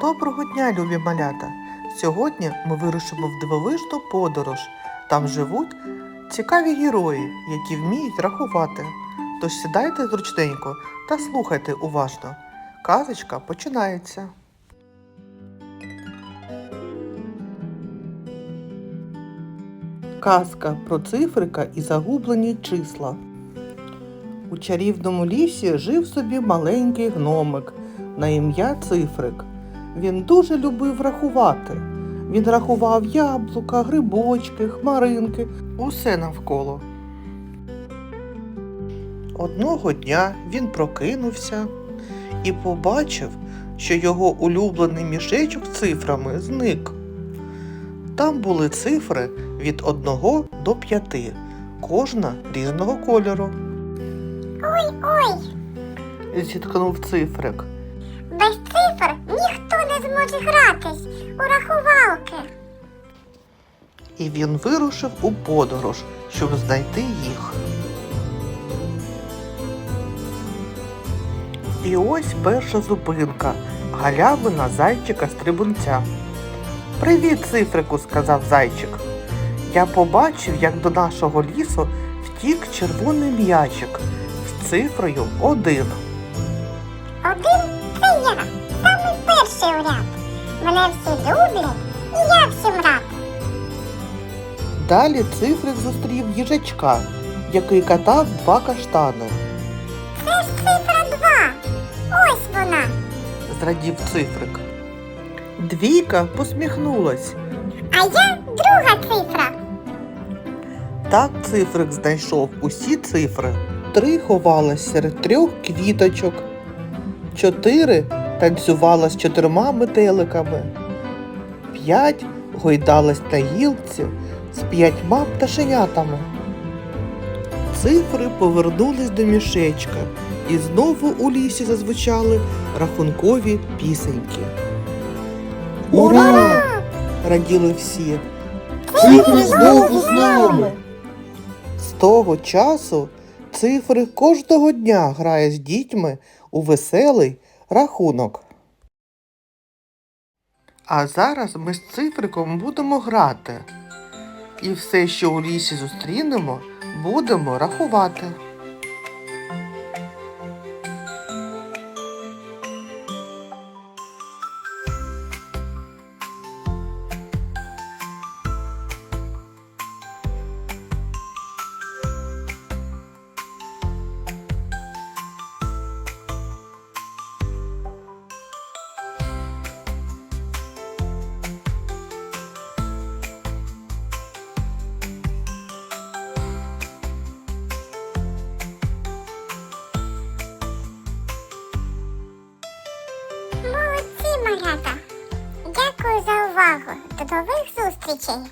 Доброго дня, любі малята! Сьогодні ми вирушимо в дивовижну подорож. Там живуть цікаві герої, які вміють рахувати. Тож сідайте зручненько та слухайте уважно. Казочка починається. Казка про цифрика і загублені числа. У чарівному лісі жив собі маленький гномик на ім'я Цифрик. Він дуже любив рахувати. Він рахував яблука, грибочки, хмаринки, усе навколо. Одного дня він прокинувся і побачив, що його улюблений мішечок з цифрами зник. Там були цифри від 1 до 5, кожна різного кольору. Ой, Зіткнув цифрик. Зможе гратись у рахувалки. І він вирушив у подорож, щоб знайти їх. І ось перша зупинка галявина зайчика стрибунця. Привіт, цифрику, сказав зайчик. Я побачив, як до нашого лісу втік червоний м'ячик з цифрою один. Один це я, самий перший у ряд. Мене всі люблять, і я всім рад. Далі цифрик зустрів їжачка, який катав два каштани. Це ж цифра два. Ось вона. зрадів цифрик. Двійка посміхнулась. А я друга цифра. Так цифрик знайшов усі цифри. Три ховалась серед трьох квіточок. Чотири танцювала з чотирма метеликами. П'ять гойдалась на гілці з п'ятьма пташенятами. Цифри повернулись до мішечка, і знову у лісі зазвучали рахункові пісеньки. Ура! раділи всі. Цифри знову з нами. З того часу цифри кожного дня грає з дітьми у веселий рахунок. А зараз ми з цифриком будемо грати. І все, що у лісі зустрінемо, будемо рахувати. Малята. Дякую за увагу. До нових зустрічей.